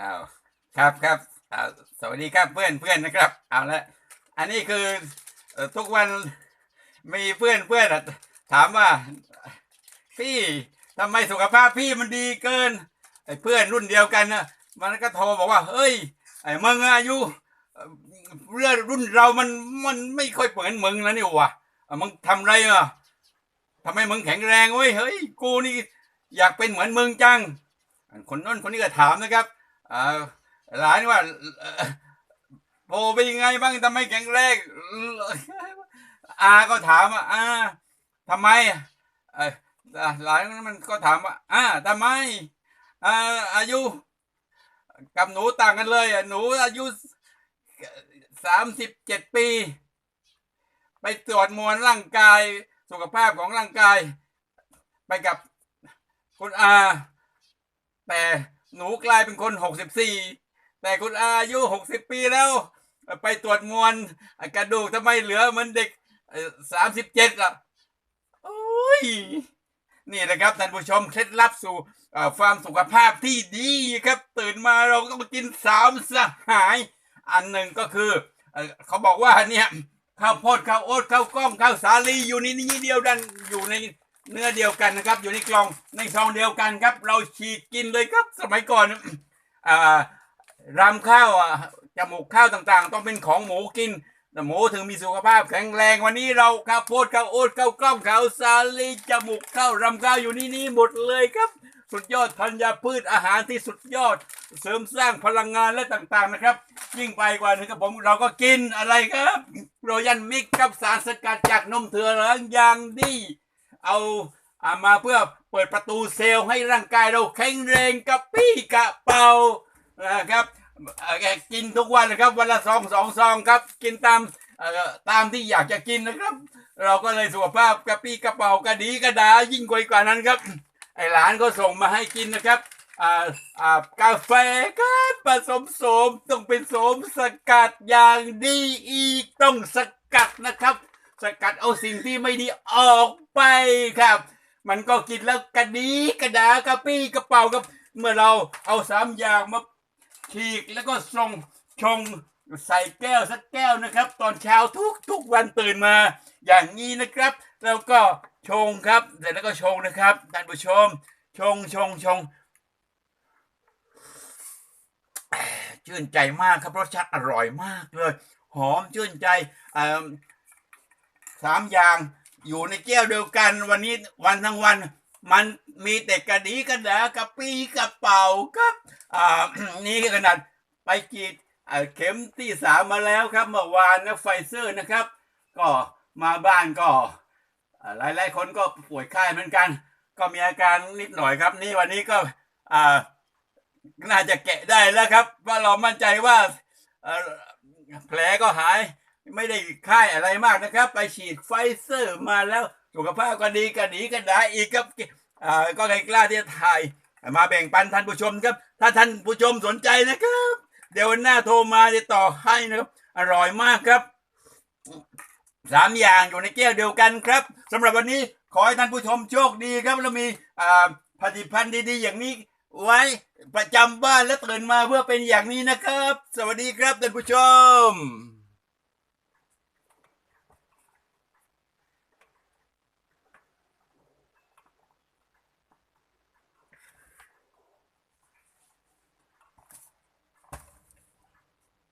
อ้าวครับครับอ้าวสวัสดีครับเพื่อนเพื่อนนะครับเอาละอันนี้คือเอ่อทุกวันมีเพื่อนเพื่อนอะถามว่า พี่ทำไมสุขภาพพี่มันดีเกินไอ้เพื่อนรุ่นเดียวกันนะมันก็โทรบอกว่า เฮ้ย ไอ้มึงอายุเอ่อเรื่องรุ่นเรามันมันไม่ค่อยเหมือนมึงนะนี่วะอะมึงทำไรอะทำไมมึงแข็งแรงเว้ยเฮ้ยกูนี่อยากเป็นเหมือนมึงจัง คนนั้นคนนี้ก็ถามนะครับ หลานว่าเอ่อโบเป็นยังไงบ้างทำไมแข็งแรงอาก็ถามว่าอาทำไมหลานมันก็ถามว่าอาทำไมอาอายุ กับหนูต่างกันเลยอะหนูอายุสามสิบเจ็ดปี ไปตรวจมวลร่างกายสุขภาพของร่างกาย ไปกับคุณอา แต่ หนูกลายเป็นคนหกสิบี่แต่คุณอายุหกสิบปีแล้ว ไปตรวจมวลกระดูกทำไมเหลือเหมือนเด็กสามสิบเจ็ดล่ะโอ้ยนี่นะครับท่านผู้ชมเคล็ดลับสู่ความสุขภาพที่ดีครับ ตื่นมาเราต้องกินสามสหาย อันหนึ่งก็คือเอเขาบอกว่าเนี่ยข้าวโพดข้าวโอ๊ตข้าวกล้องข้าวสาลีอยู่ในนี้เดียวกันอยู่ใน เนื้อเดียวกันนะครับ อยู่ในกล่องในซองเดียวกันครับ เราฉีกกินเลยครับสมัยก่อนอ่ารำข้าวจมูกข้าวต่างๆ ต้องเป็นของหมูกินแต่หมูถึงมีสุขภาพแข็งแรงวันนี้เราข้าวโพดข้าวโอ๊ตข้าวกล้องข้าวสาลีจมูกข้าวรำข้าวอยู่นี่นี่หมดเลยครับ สุดยอดธัญพืชอาหารที่สุดยอด เสริมสร้างพลังงานและต่างๆนะครับ ยิ่งไปกว่านี้ครับผมเราก็กินอะไรครับโรยันมิกกับสารสกัดจากนมเถื่อเหลืองอย่างดี เอาเอามาเพื่อเปิดประตูเซลล์ให้ร่างกายเราแข็งแรงกระปี้กระเป๋านะครับกินทุกวันนะครับ วันละสองสองซองครับ กินตามตามที่อยากจะกินนะครับ เราก็เลยสุขภาพกระปี้กระเป๋ากระดีกระดายิ่งกว่ากว่านั้นครับไอหลานก็ส่งมาให้กินนะครับอ่าอ่ากาแฟครับผสมโสมต้องเป็นโสมสกัดอย่างดีอีกต้องสกัดนะครับ สกัดเอาสิ่งที่ไม่ดีออกไปครับ มันก็กินแล้วกระดีกระดากระปี้กระเป๋าครับ เมื่อเราเอาสามอย่างมาฉีกแล้วก็ส่งชงใส่แก้วสักแก้วนะครับ ตอนเช้าทุกทุกวันตื่นมา อย่างนี้นะครับ แล้วก็ชงครับเสร็จแล้วก็ชงนะครับท่านผู้ชม ชงชงชงชื่นใจมากครับรสชาติอร่อยมากเลย หอมชื่นใจเอิ่ม สามอย่างอยู่ในแก้วเดียวกันวันนี้วันทั้งวัน มันมีแต่กระดีกระดากระปี้กระเป๋าครับอ่านี่ขนาดไปฉีดเข็มที่สามมาแล้วครับเมื่อวานนะไฟเซอร์นะครับ ก็มาบ้านก็อ่ายหลายคนก็ป่วยไข้เหมือนกัน ก็มีอาการนิดหน่อยครับ นี่วันนี้ก็อ่าน่าจะแกะได้แล้วครับ ว่าเรามั่นใจว่าแผลก็หาย ไม่ได้ค่ายอะไรมากนะครับ ไปฉีดไฟเซอร์มาแล้วสุขภาพก็ดีก็ดีก็ได้อีกครับก็ใครกล้าที่จะถ่าย มาแบ่งปันท่านผู้ชมครับ ถ้าท่านผู้ชมสนใจนะครับ เดี๋ยววันหน้าโทรมาจะต่อให้นะครับ อร่อยมากครับสามอย่างอยู่ในแก้วเดียวกันครับสำหรับวันนี้ขอให้ท่านผู้ชมโชคดีครับแล้วมีผลิตภัณฑ์ดีๆ อย่างนี้ไว้ประจำบ้านและตื่นมาเพื่อเป็นอย่างนี้นะครับ สวัสดีครับท่านผู้ชม